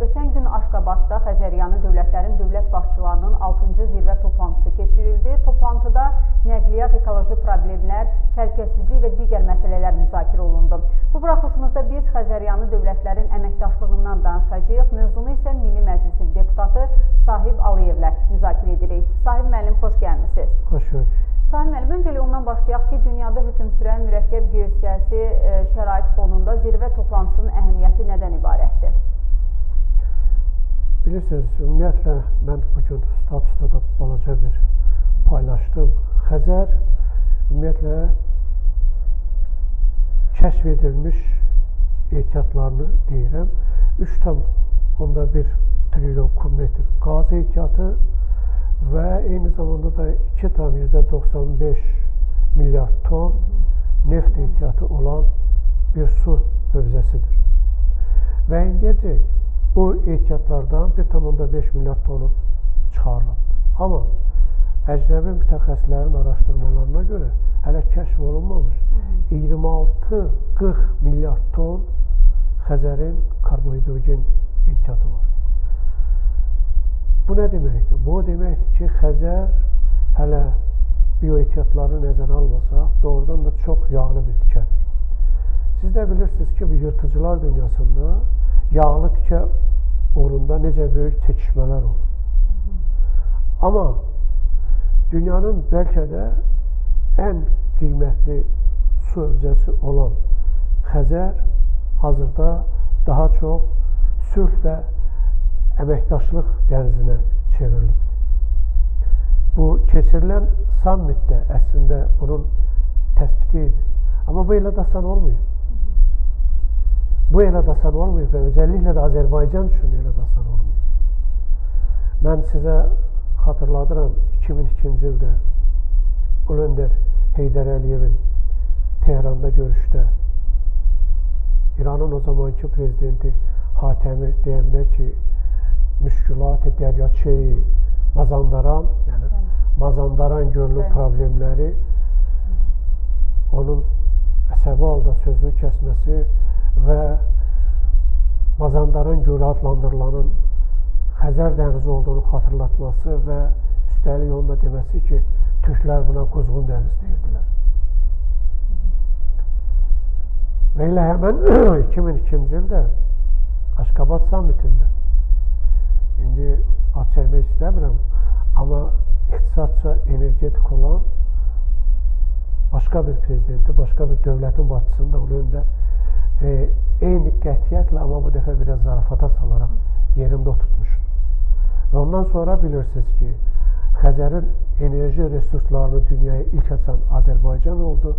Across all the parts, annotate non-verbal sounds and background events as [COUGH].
Ötən gün Aşqabadda Xəzəryanı dövlətlərin dövlət başçılarının 6-cı zirvə toplantısı keçirildi. Toplantıda nəqliyyat, ekoloji problemlər, təhlükəsizlik və digər məsələlər müzakirə olundu. Bu buraxılışımızda biz Xəzəryanı dövlətlərin əməkdaşlığından danışacağıq. Mövzunu isə Milli Məclisin deputatı Sahib Aliyevlə müzakirə edirik. Sahib müəllim, xoş gəlmisiniz. Xoş gördük. Sahib müəllim, öncəli ondan başlayaq ki, dünyada hökm sürən mürəkkəb geosiyasi e, şərait fonunda zirvə toplantısının əhəmiyyəti nədən ibarətdir? Bilirsiniz, ümumiyyətlə mən bugün statusda da balaca bir paylaşdım. Xəzər ümumiyyətlə kəşf edilmiş ehtiyatlarını deyirəm. 3,1 trilyon kubmetr qaz ehtiyatı və eyni zamanda da 2,95 milyard ton neft ehtiyatı olan bir su hövzəsidir. Və indiyəcək bu ehtiyatlardan 1,5 milyard tonu çıxarılıb. Amma əcnəbi mütəxəssislərin araşdırmalarına görə hələ kəşf olunmamış 26-40 milyard ton Xəzərin karbohidrogen ehtiyatı var. Bu nə deməkdir? Bu deməkdir ki, Xəzər hələ bioehtiyatlarını nəzərə almasaq, doğrudan da çox yağlı bir tikədir. Siz də bilirsiniz ki, bu yırtıcılar dünyasında yağlı tikə uğrunda necə böyük çəkişmələr olur. Amma dünyanın bəlkə də ən qiymətli su hövzəsi olan Xəzər hazırda daha çox sülh və əməkdaşlıq dənizinə çevrilibdir. Bu keçirilən sammitdə əslində bunun təsbiti idi. Amma bu elə dasan olmayıb. Bu elə dasan olmayıb və özəlliklə də Azərbaycan üçün elə dasan olmayıb. Mən sizə xatırladıram 2002-ci ildə Ulu Öndər Heydər Əliyevin Tehranda görüşdə İranın o zamanki prezidenti Hatəmi deyəndə ki, müşkülat dəryaçeyi Mazandaran, yəni Mazandaran gölünün problemləri onun əsəbi halda sözünü kəsməsi və Mazandaran gölü adlandırılanın Xəzər dənizi olduğunu xatırlatması və üstəlik onun da deməsi ki, türklər buna Quzğun dəniz deyirdilər. Və elə həmən 2002-ci [CLEARS THROAT] ildə Aşqabad samitində İndi ad çəkmək istəmirəm, amma ixtisadca energetik olan başqa bir prezidenti, başqa bir dövlətin başçısını da Ulu Öndər e, eyni qətiyyətlə, amma bu dəfə biraz zarafata salaraq yerində oturtmuş. Və ondan sonra bilirsiniz ki, Xəzərin enerji resurslarını dünyaya ilk açan Azərbaycan oldu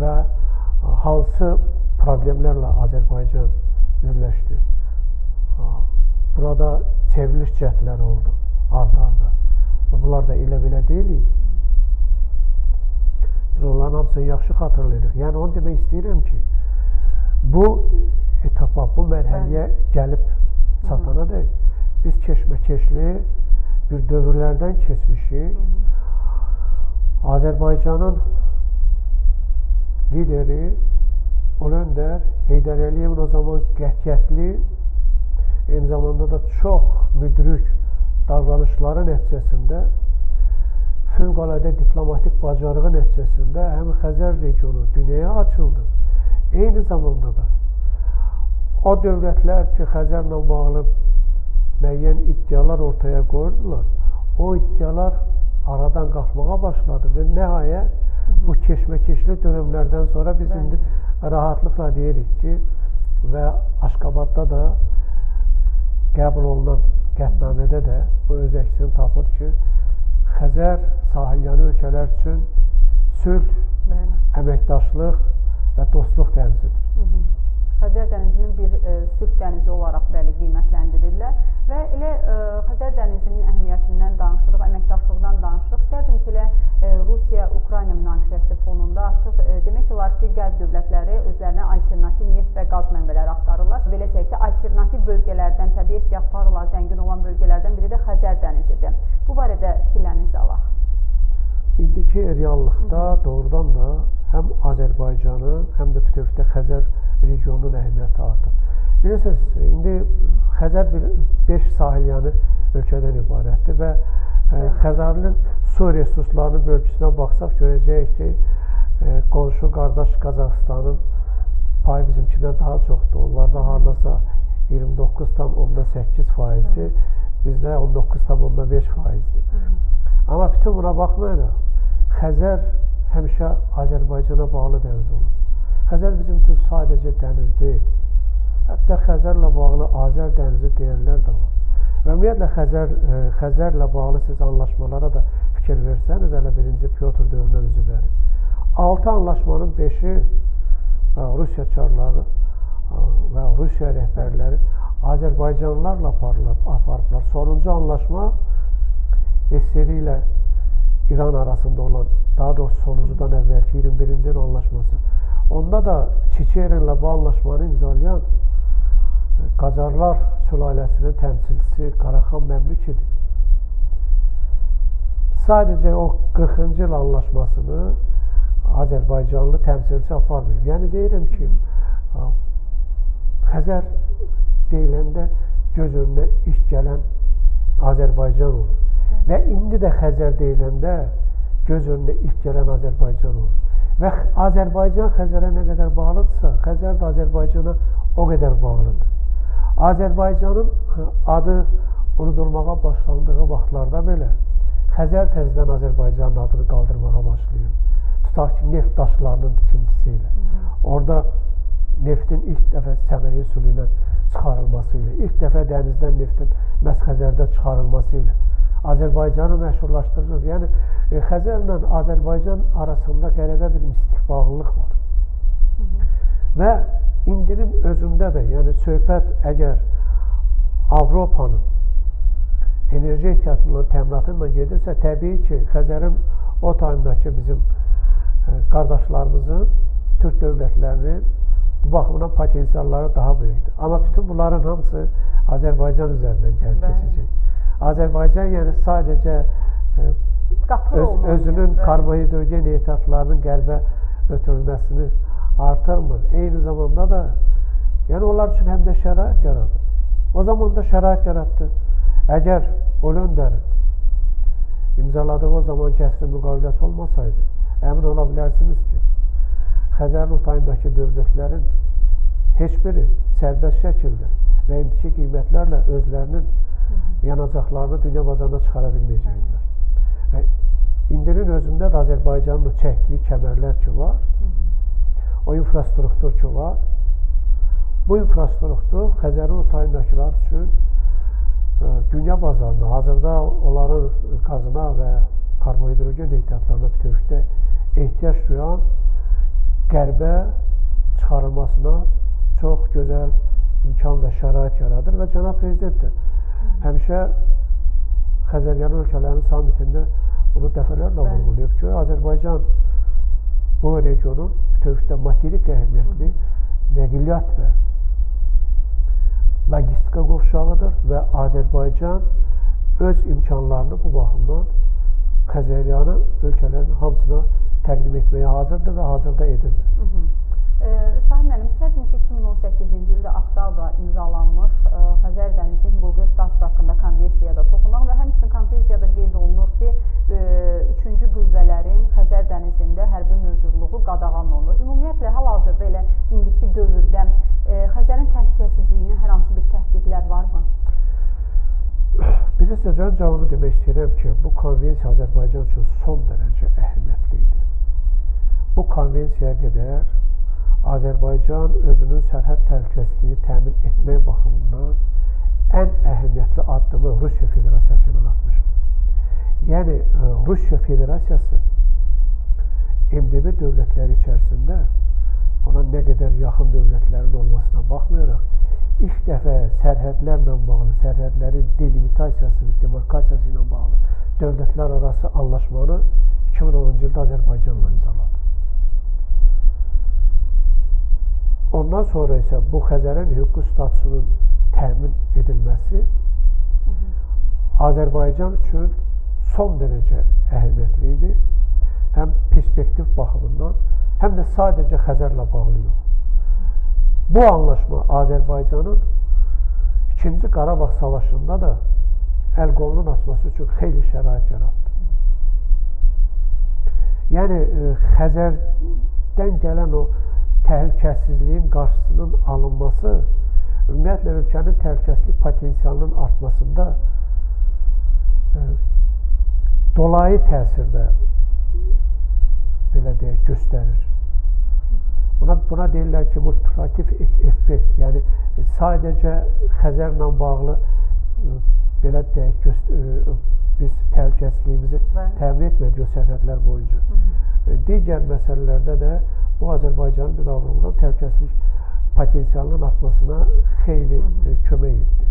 və hansı problemlərlə Azərbaycan üzləşdi? Burada çevriliş cəhdləri oldu ard-arda. Bunlar da elə belə deyil idi. Biz onların hamısını yaxşı xatırlayırıq. Yəni onu demək istəyirəm ki, bu etapa, bu mərhələyə gəlib çatana dək biz keşməkeşli bir dövrlərdən keçmişik. Azərbaycanın lideri Ulu Öndər Heydər Əliyevin o zaman qətiyyətli eyni zamanda da çox müdrik davranışları nəticəsində fövqəladə diplomatik bacarığı nəticəsində həm Xəzər regionu dünyaya açıldı. Eyni zamanda da o dövlətlər ki, Xəzərlə bağlı müəyyən iddialar ortaya qoyurdular, o iddialar aradan qalxmağa başladı və nəhayət bu keşməkeşli dönəmlərdən sonra biz indi rahatlıqla deyirik ki, və Aşqabadda da qəbul olunan qətnamədə də bu öz əksini tapır ki, Xəzər sahilyanı ölkələr üçün sülh, Bəli. əməkdaşlıq və dostluq dənizidir. Xəzər dənizinin bir ə, e, sülh dənizi olaraq bəli qiymətləndirirlər və elə ə, e, Xəzər dənizinin əhəmiyyətindən danışırıq, əməkdaşlıqdan danışırıq. İstərdim ki, elə e, Rusiya-Ukrayna münaqişəsi fonunda artıq ə, demək olar ki, qərb dövlətləri özlərinə alternativ neft və qaz mənbələri axtarırlar. Belə deyək ki, alternativ bölgələrdən, təbii ehtiyatlarla zəngin olan bölgələrdən biri də Xəzər dənizidir. Bu barədə fikirlərinizi alaq. İndiki reallıqda doğrudan da həm Azərbaycanın, həm də bütövlükdə Xəzər regionunun əhəmiyyəti artır. Bilirsiniz, indi Xəzər bir 5 sahilyanı ölkədən ibarətdir və ə, Xəzərin su resurslarının bölgüsünə baxsaq görəcəyik ki, ə, qonşu qardaş Qazaxıstanın payı bizimkindən daha çoxdur. Onlarda hardasa 29,8 faizdir. Bizdə 19,5 faizdir. Amma bütün buna baxmayaraq Xəzər həmişə Azərbaycana bağlı dəniz olub. Xəzər bizim üçün sadəcə dəniz deyil. Hətta Xəzərlə bağlı Azər dənizi deyənlər də var. Və ümumiyyətlə Xəzər ə, e, Xəzərlə bağlı siz anlaşmalara da fikir versəniz, hələ 1-ci Pyotr dövründən üzü bəri. 6 anlaşmanın 5-i e, Rusiya çarları e, və Rusiya rəhbərləri Azərbaycanlılarla aparıblar. Sonuncu anlaşma SSR ilə İran arasında olan, daha doğrusu sonuncudan əvvəlki 21-ci il anlaşması. Onda da Çiçerinlə bu anlaşmanı imzalayan e, Qacarlar sülaləsinin təmsilçisi Qaraxan Məmlük idi. Sadəcə o 40-cı il anlaşmasını Azərbaycanlı təmsilçi aparmayıb. Yəni deyirəm ki, Xəzər deyiləndə göz önünə iş gələn Azərbaycan olur. Və indi də Xəzər deyiləndə göz önünə iş gələn Azərbaycan olur. Və Azərbaycan Xəzərə nə qədər bağlıdırsa, Xəzər də Azərbaycana o qədər bağlıdır. Azərbaycanın adı unudulmağa başlandığı vaxtlarda belə Xəzər təzədən Azərbaycanın adını qaldırmağa başlayır. Tutaq ki, neft daşlarının tikintisi ilə. Orada neftin ilk dəfə səməyyə üsulu ilə çıxarılması ilə, ilk dəfə dənizdən neftin məhz Xəzərdə çıxarılması ilə Azərbaycanı məşhurlaşdırır. Yəni e, Xəzərlə Azərbaycan arasında qəribə bir mistik bağlılıq var. Hı -hı. Və indinin özündə də, yəni söhbət əgər Avropanın enerji ehtiyatından, təminatı ilə gedirsə, təbii ki, Xəzərin o tayındakı bizim e, qardaşlarımızın, Türk dövlətlərinin bu baxımdan potensialları daha böyükdür. Amma bütün bunların hamısı Azərbaycan üzərindən gəlib keçəcək. Azərbaycan yəni sadəcə ə, e, öz, özünün yəni. karbohidrogen ehtiyatlarının qərbə ötürülməsini artırmır. Eyni zamanda da yəni onlar üçün həm də şərait yaradır. O zaman da şərait yaratdı. Əgər Olönderin imzaladığı o zaman kəsri müqaviləsi olmasaydı, əmin ola bilərsiniz ki, Xəzərin otayındakı dövlətlərin heç biri sərbəst şəkildə və indiki qiymətlərlə özlərinin yanacaqlarını dünya bazarına çıxara bilməyəcəkdilər. Və indinin özündə də Azərbaycanın çəkdiyi kəmərlər ki var, o infrastruktur ki var, bu infrastruktur Xəzərin otayındakılar üçün ə, e, dünya bazarına, hazırda onların qazına və karbohidrogen ehtiyatlarına bütövlükdə ehtiyac duyan qərbə çıxarılmasına çox gözəl imkan və şərait yaradır və cənab prezident də həmişə Xəzəryanı ölkələrinin samitində bunu dəfələrlə vurğulayıb ki, Azərbaycan bu regionun bütövlükdə materik əhəmiyyətli nəqliyyat və logistika qovşağıdır və Azərbaycan öz imkanlarını bu baxımdan Xəzəryanı ölkələrin hamısına təqdim etməyə hazırdır və hazırda edirdi. Hı -hı. Sahib müəllim, istərdim ki, 2018-ci ildə Aqdağda imzalanmış e, Xəzər dənizi hüquqi status haqqında konvensiyada toxunaq və həmçinin konvensiyada qeyd olunur ki, e, üçüncü qüvvələrin Xəzər dənizində hərbi mövcudluğu qadağan olunur. Ümumiyyətlə, hal-hazırda elə indiki dövrdə e, Xəzərin təhlükəsizliyinə hər hansı bir təhdidlər varmı? Bilirsiniz, öncə onu demək istəyirəm ki, bu konvensiya Azərbaycan üçün son dərəcə əhəmiyyətli idi. Bu konvensiyaya qədər Azərbaycan özünün sərhəd təhlükəsizliyini təmin etmək baxımından ən əhəmiyyətli addımı Rusiya Federasiyası ilə atmışdır. Yəni, e, Rusiya Federasiyası MDB dövlətləri içərisində ona nə qədər yaxın dövlətlərin olmasına baxmayaraq, ilk dəfə sərhədlərlə bağlı, sərhədlərin delimitasiyası və demarkasiyası ilə bağlı dövlətlər arası anlaşmanı 2010-cu ildə Azərbaycanla imzaladı. Ondan sonra isə bu Xəzərin hüquqi statusunun təmin edilməsi. Azərbaycan üçün son dərəcə əhəmiyyətli idi. Həm perspektiv baxımından, həm də sadəcə Xəzərlə bağlı yox. Bu anlaşma Azərbaycanın ikinci Qarabağ savaşında da əl qolunun açması üçün xeyli şərait yaratdı. Yəni e, Xəzərdən gələn o təhlükəsizliyin qarşısının alınması ümumiyyətlə ölkənin təhlükəsizlik potensialının artmasında e, dolayı təsirdə belə deyək göstərir. Buna buna deyirlər ki, multiplikativ effekt, yəni sadəcə Xəzərlə bağlı e, belə deyək e, biz təhlükəsizliyimizi təmin etmədik o sərhədlər boyunca. Hı -hı. Digər məsələlərdə də bu Azərbaycanın müdafiə təhlükəsizlik potensialının artmasına xeyli Hı -hı. kömək etdi.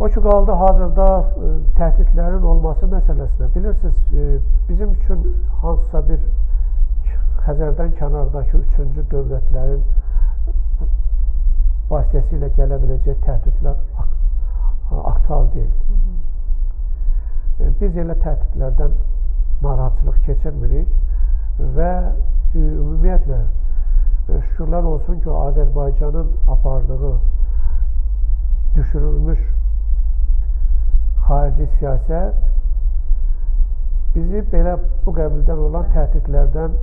O ki qaldı hazırda ə, təhdidlərin olması məsələsinə. Bilirsiniz, bizim üçün hansısa bir Xəzərdən kənardakı üçüncü dövlətlərin vasitəsilə gələ biləcək təhdidlər aktual deyil. Hı -hı. Biz elə təhdidlərdən narahatçılıq keçirmirik və ümumiyyətlə şükürlər olsun ki, Azərbaycanın apardığı düşürülmüş xarici siyasət bizi belə bu qəbildən olan təhdidlərdən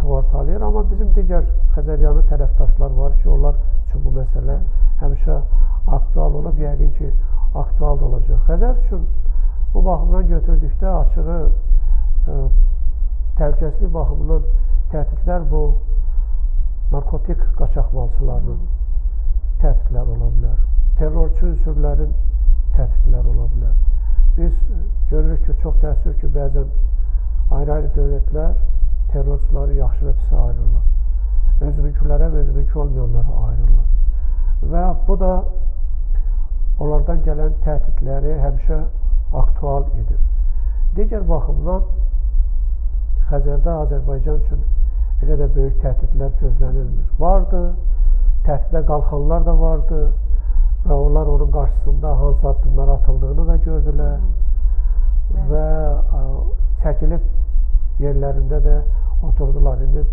sığortalayır. Amma bizim digər Xəzəryanı tərəfdaşlar var ki, onlar üçün bu məsələ həmişə aktual olub, yəqin ki, aktual da olacaq. Xəzər üçün bu baxımdan götürdükdə açığı ə, e, təhlükəsizlik baxımından təhdidlər bu narkotik qaçaqmalçılarının təhdidlər ola bilər. Terrorçu ünsürlərin təhdidlər ola bilər. Biz görürük ki, çox təəssüf ki, bəzən ayrı-ayrı dövlətlər terrorçuları yaxşı və pis ayırırlar. Özününkilərə və özününki olmayanlara ayırırlar. Və bu da onlardan gələn təhdidləri həmişə aktual edir. Digər baxımdan Xəzərdə Azərbaycan üçün elə də böyük təhdidlər gözlənilmir. Vardı, təhdidə qalxanlar da vardı və onlar onun qarşısında hansı addımlar atıldığını da gördülər və ə, çəkilib yerlərində də oturdular. İndi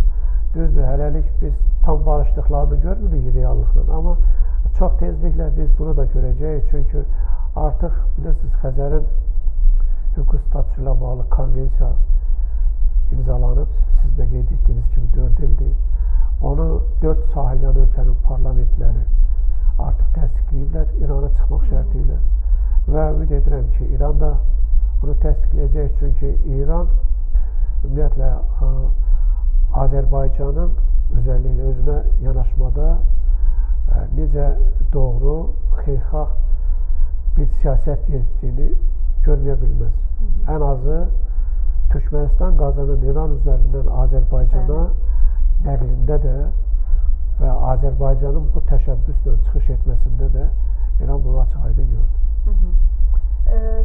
düzdür, hələlik biz tam barışdıqlarını görmürük reallıqla, amma çox tezliklə biz bunu da görəcəyik. Çünki artıq bilirsiniz Xəzərin hüquq statusu ilə bağlı konvensiya imzalanıb. Siz də qeyd etdiyiniz kimi 4 ildir. Onu 4 sahilyan ölkənin parlamentləri artıq təsdiqləyiblər İrana çıxmaq şərti ilə. Və ümid edirəm ki, İran da bunu təsdiqləyəcək. Çünki İran ümumiyyətlə Azərbaycanın özəlliklə özünə yanaşmada necə doğru, xeyirxah bir siyasət yeritdiyini görməyə bilməz. Ən azı Türkmənistan qazanın İran üzərindən Azərbaycana nəqlində də və Azərbaycanın bu təşəbbüslə çıxış etməsində də İran bunu açıq-aydın gördü. Hı -hı.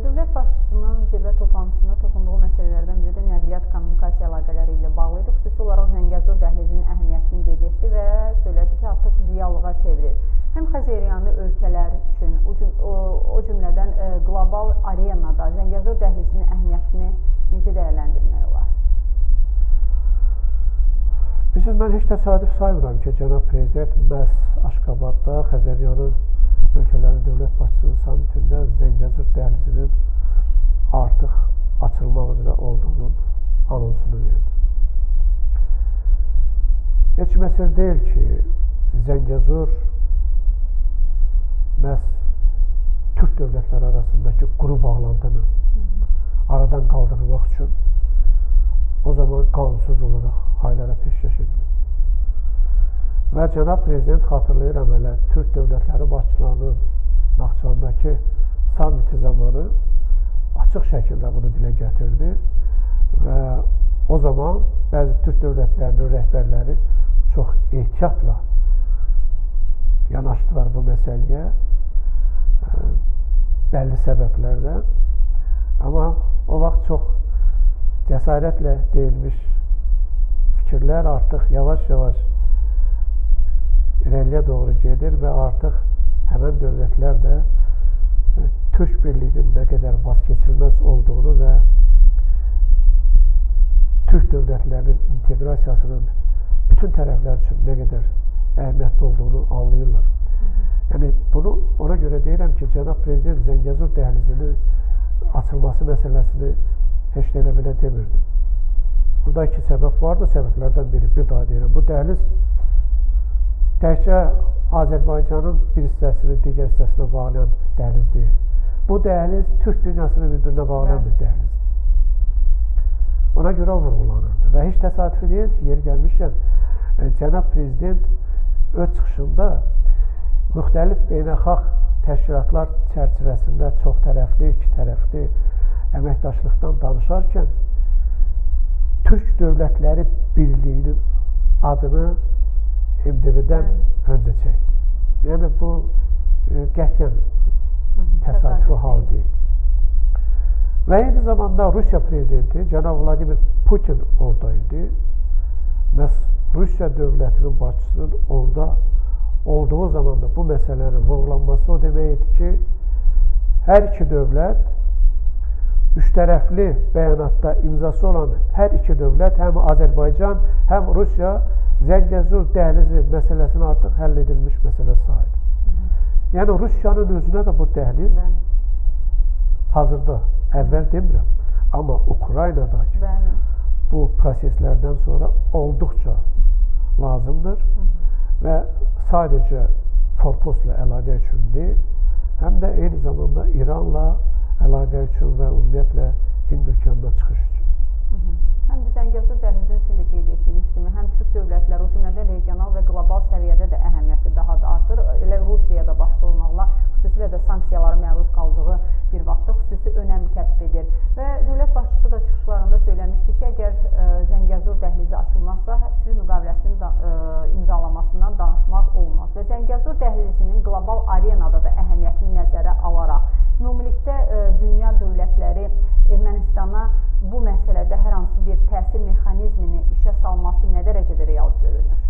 Dövlət başçısının zirvə toplantısında toxunduğu məsələlərdən biri də nəqliyyat kommunikasiya əlaqələri ilə bağlı idi. Xüsusi olaraq Zəngəzur dəhlizinin əhəmiyyətini qeyd etdi və söylədi ki, artıq reallığa çevrilir. Həm Xəzəryanı ölkələr üçün, o, o cümlədən ə, qlobal arenada Zəngəzur dəhlizinin əhəmiyyətini necə dəyərləndirmək olar? Bilirsiniz, mən heç təsadüf saymıram ki, cənab prezident məhz Aşqabadda Xəzəryanı ölkələrin dövlət başçısının samitində Zəngəzur dəhlizinin artıq açılmaq üzrə olduğunun anonsunu verdi. Heç məsəl deyil ki, Zəngəzur məhz Türk dövlətləri arasındakı quru bağlantını aradan qaldırmaq üçün o zaman qanunsuz olaraq haylara peşkəş edilib. Və cənab prezident xatırlayıram elə Türk dövlətləri başçılarının Naxçıvandakı samiti zamanı açıq şəkildə bunu dilə gətirdi və o zaman bəzi Türk dövlətlərinin rəhbərləri çox ehtiyatla yanaşdılar bu məsələyə bəlli səbəblərdən. Amma o vaxt çox cəsarətlə deyilmiş fikirlər artıq yavaş-yavaş irəliyə doğru gedir və artıq həmən dövlətlər də e, Türk birliyinin nə qədər vazkeçilməz olduğunu və Türk dövlətlərinin inteqrasiyasının bütün tərəflər üçün nə qədər əhəmiyyətli olduğunu anlayırlar. Yəni bunu ona görə deyirəm ki, cənab prezident Zəngəzur dəhlizinin açılması məsələsini heç də elə belə demirdi. Burada iki səbəb vardı, səbəblərdən biri. Bir daha deyirəm, bu dəhliz təkcə Azərbaycanın bir hissəsini digər hissəsinə bağlayan dəhliz deyil. Bu dəhliz Türk dünyasını bir-birinə bağlayan bir dəhlizdir. Ona görə vurğulanırdı və heç təsadüfi deyil ki, yeri gəlmişkən e, cənab prezident öz çıxışında müxtəlif beynəlxalq təşkilatlar çərçivəsində çox tərəfli, iki tərəfli əməkdaşlıqdan danışarkən Türk Dövlətləri Birliyinin adını MDB-dən öncə çəkdi. Yəni bu e, qətiyyən təsadüfi hal deyil. Və eyni zamanda Rusiya prezidenti cənab Vladimir Putin orada idi. Məhz Rusiya dövlətinin başçısının orada olduğu zaman da bu məsələnin vurğulanması o deməkdir ki, hər iki dövlət üçtərəfli bəyanatda imzası olan hər iki dövlət, həm Azərbaycan, həm Rusiya Zəngəzur dəhlizi məsələsini artıq həll edilmiş məsələ sayır. Yəni Rusiyanın özünə də bu dəhliz Bəli. hazırda, əvvəl demirəm, amma Ukraynadakı Bəli. bu proseslərdən sonra olduqca lazımdır Hı -hı. Və sadəcə forposla əlaqə üçün deyil, həm də eyni zamanda İranla əlaqə üçün və ümumiyyətlə Hind okeanına çıxış üçün. Hı -hı. Həm də Zəngəzur dəhlizinin sizin də qeyd etdiyiniz kimi, həm Türk dövlətləri, o cümlədən regional və qlobal səviyyədə də əhəmiyyəti daha da artır. Elə Rusiyaya da başda olmaqla xüsusilə də sanksiyalara məruz qaldığı bir vaxtda xüsusi önəm kəsb edir. Və dövlət başçısı da çıxışlarında söyləmişdi ki, əgər ə, e, Zəngəzur dəhlizi açılmazsa, sülh müqaviləsinin da, ə, e, imzalamasından danışmaq olmaz. Və Zəngəzur dəhlizinin qlobal arenada da əhəmiyyətini nəzərə alaraq ümumilikdə ə, e, dünya dövlətləri Ermənistana bu məsələdə hər hansı bir təsir mexanizmini işə salması nə dərəcədə real görünür?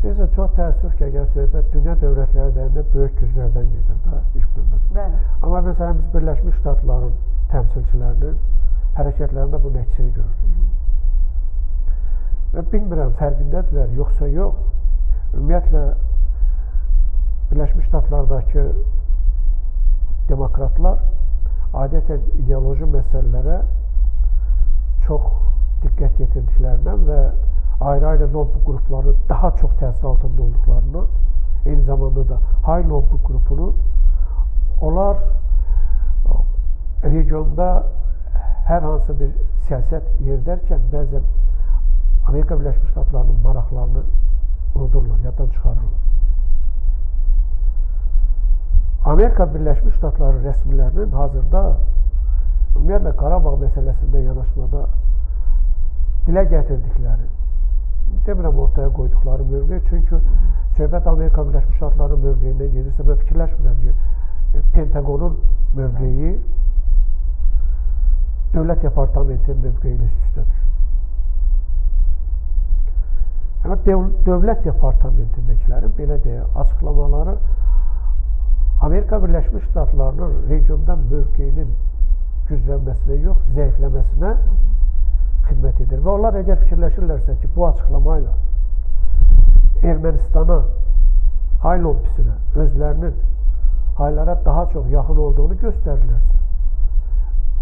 Bizə çox təəssüf ki, əgər söhbət dünya dövlətlərində böyük güclərdən gedir də ilk növbədə. Bəli. Amma məsələn biz Birləşmiş Ştatların təmsilçilərinin hərəkətlərində bunun əksini görürük. Və bilmirəm fərqindədirlər yoxsa yox. Ümumiyyətlə Birləşmiş Ştatlardakı demokratlar adətən ideoloji məsələlərə çox diqqət yetirdiklərindən və ayrı-ayrı lobbi qrupları daha çox təsir altında olduqlarından, eyni zamanda da Hay lobbi qrupunun onlar regionda hər hansı bir siyasət yeridərkən bəzən Amerika Birləşmiş Ştatlarının maraqlarını unudurlar, yaddan çıxarırlar. Amerika Birləşmiş Ştatları rəsmilərinin hazırda ümumiyyətlə Qarabağ məsələsində yanaşmada dilə gətirdikləri, demirəm ortaya qoyduqları mövqe, çünki söhbət Amerika Birləşmiş Ştatlarının mövqeyindən gedirsə, mən fikirləşmirəm ki, Pentagonun mövqeyi Dövlət Departamentinin mövqeyi ilə üst-üstə düşür. Amma Dövlət Departamentindəkilərin belə deyək, açıqlamaları Amerika Birləşmiş Ştatlarının regionda mövqeyinin güclənməsinə yox, zəifləməsinə xidmət edir. Və onlar əgər fikirləşirlərsə ki, bu açıqlama ilə Ermənistana, hay lobbisinə, özlərinin haylara daha çox yaxın olduğunu göstərirlərsə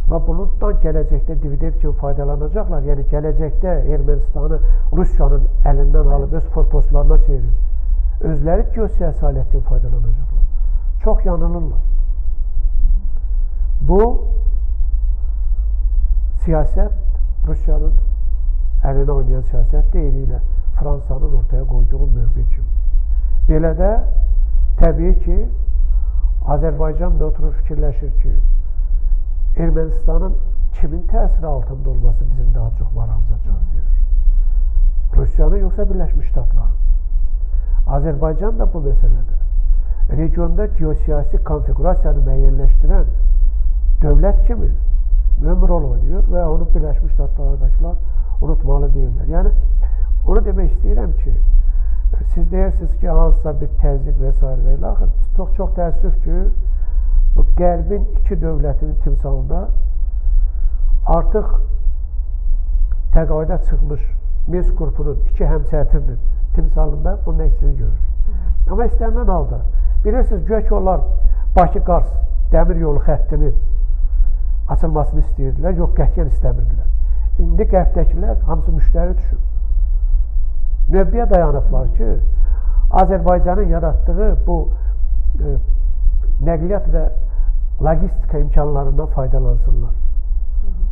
və bundan gələcəkdə dividend kimi faydalanacaqlar, yəni gələcəkdə Ermənistanı Rusiyanın əlindən alıb öz forpostlarına çevirib özləri geosiyasi alət kimi faydalanacaqlar. Çox yanılırlar. Bu siyasət Rusiyanın əlinə oynayan siyasət deyil ilə Fransanın ortaya qoyduğu mövqe kimi. Belə də təbii ki, Azərbaycan da oturur fikirləşir ki, Ermənistanın kimin təsiri altında olması bizim daha çox marağımıza cavab verir. Rusiyanın yoxsa Birləşmiş Ştatların. Azərbaycan da bu məsələdə regionda geosiyasi konfigurasiyanı müəyyənləşdirən dövlət kimi mühüm rol oynayır və onu Birləşmiş Ştatlardakılar unutmalı deyirlər. Yəni, onu demək istəyirəm ki, siz deyirsiniz ki, hansısa bir təzyiq və s. və ilə axır, biz çox, çox təəssüf ki, bu qərbin iki dövlətinin timsalında artıq təqaüdə çıxmış Minsk qrupunun iki həmsətirinin timsalında bunun əksini görürük. Amma istənilən halda bilirsiniz gök onlar Bakı-Qars dəmir yolu xəttinin açılmasını istəyirdilər, yox qətiyyən istəmirdilər. İndi qərbdəkilər hamısı müştəri düşüb. Növbəyə dayanıblar ki, Azərbaycanın yaratdığı bu e, nəqliyyat və logistika imkanlarından faydalansınlar.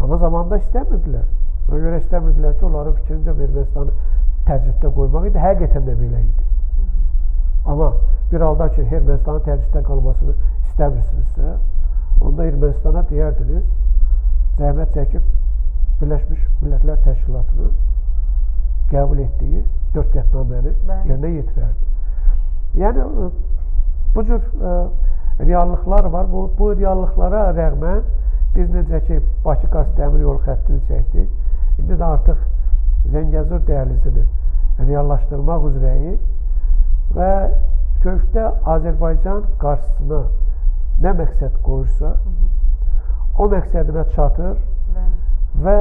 Amma zamanında istəmirdilər. Ona görə istəmirdilər ki, onların fikrincə Ermənistanı təcriddə qoymaq idi. Həqiqətən də belə idi. Amma bir halda ki, Ermənistanın təcriddə qalmasını istəmirsinizsə, onda Ermənistana deyərdiniz, zəhmət çəkib Birləşmiş Millətlər Təşkilatının qəbul etdiyi dörd qətnaməni yerinə yetirərdi. Yəni bu cür ə, reallıqlar var. Bu, bu reallıqlara rəğmən biz necə ki Bakı-Qars dəmir yolu xəttini çəkdik. İndi də artıq Zəngəzur dəhlizini reallaşdırmaq üzrəyik və bütövlükdə Azərbaycan qarşısına nə məqsəd qoyursa, o məqsədinə çatır və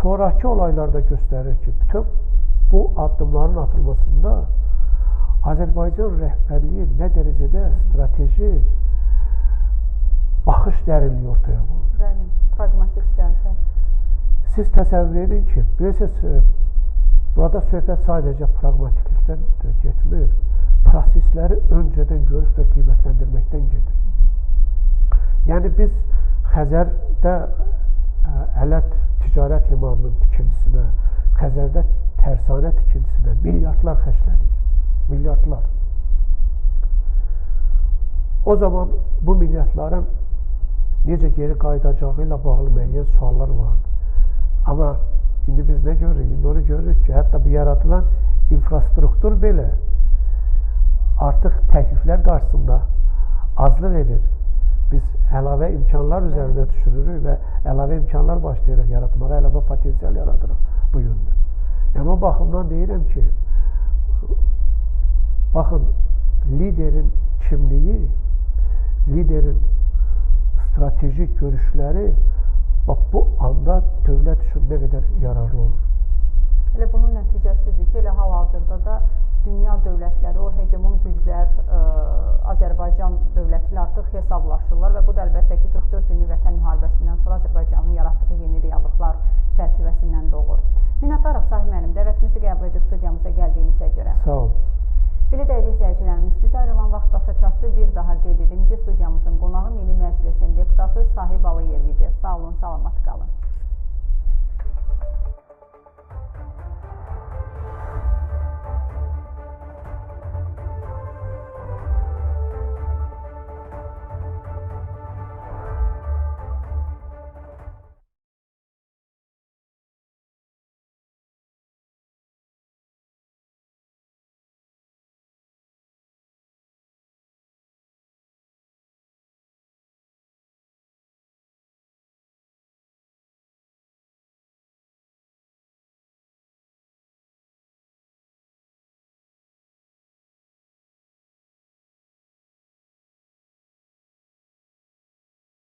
sonrakı olaylarda göstərir ki, bütün bu addımların atılmasında Azərbaycan rəhbərliyi nə dərəcədə strateji baxış dərinliyi ortaya qoyur. Bəli, praqmatik siyasət. Siz təsəvvür edin ki, bilirsiniz, burada söhbət sadəcə praqmatiklikdən də getmir. Prosesləri öncədən görüb və qiymətləndirməkdən gedir. Yəni biz Xəzərdə Ələt ticarət limanının tikintisinə, Xəzərdə tərsanə tikintisinə milyardlar xərclədik milyardlar. O zaman bu milyardların necə geri qayıdacağı ilə bağlı müəyyən suallar vardı. Amma indi biz nə görürük? İndi onu görürük ki, hətta bu yaradılan infrastruktur belə artıq təkliflər qarşısında azlıq edir. Biz əlavə imkanlar üzərində düşünürük və əlavə imkanlar başlayırıq yaratmağa, əlavə potensial yaradırıq bu yöndə. Yəni o baxımdan deyirəm ki, Baxın, liderin kimliyi, liderin stratejik görüşləri bax bu anda dövlət üçün nə qədər yararlı olur. Elə bunun nəticəsidir ki, elə hal-hazırda da dünya dövlətləri, o hegemon güclər ə, Azərbaycan dövləti ilə artıq hesablaşırlar və bu da əlbəttə ki, 44 günlük vətən müharibəsindən sonra Azərbaycanın yaratdığı yeni reallıqlar çərçivəsindən doğur. Minnətdarıq Sahib müəllim, dəvətimizi qəbul edib studiyamıza gəldiyinizə görə. Sağ olun. Belə dəyərli izləyicilərimiz, bizə ayrılan vaxt başa çatdı. Bir daha qeyd edim ki, studiyamızın qonağı Milli Məclisin deputatı Sahib Aliyev idi. Sağ olun, salamat qalın.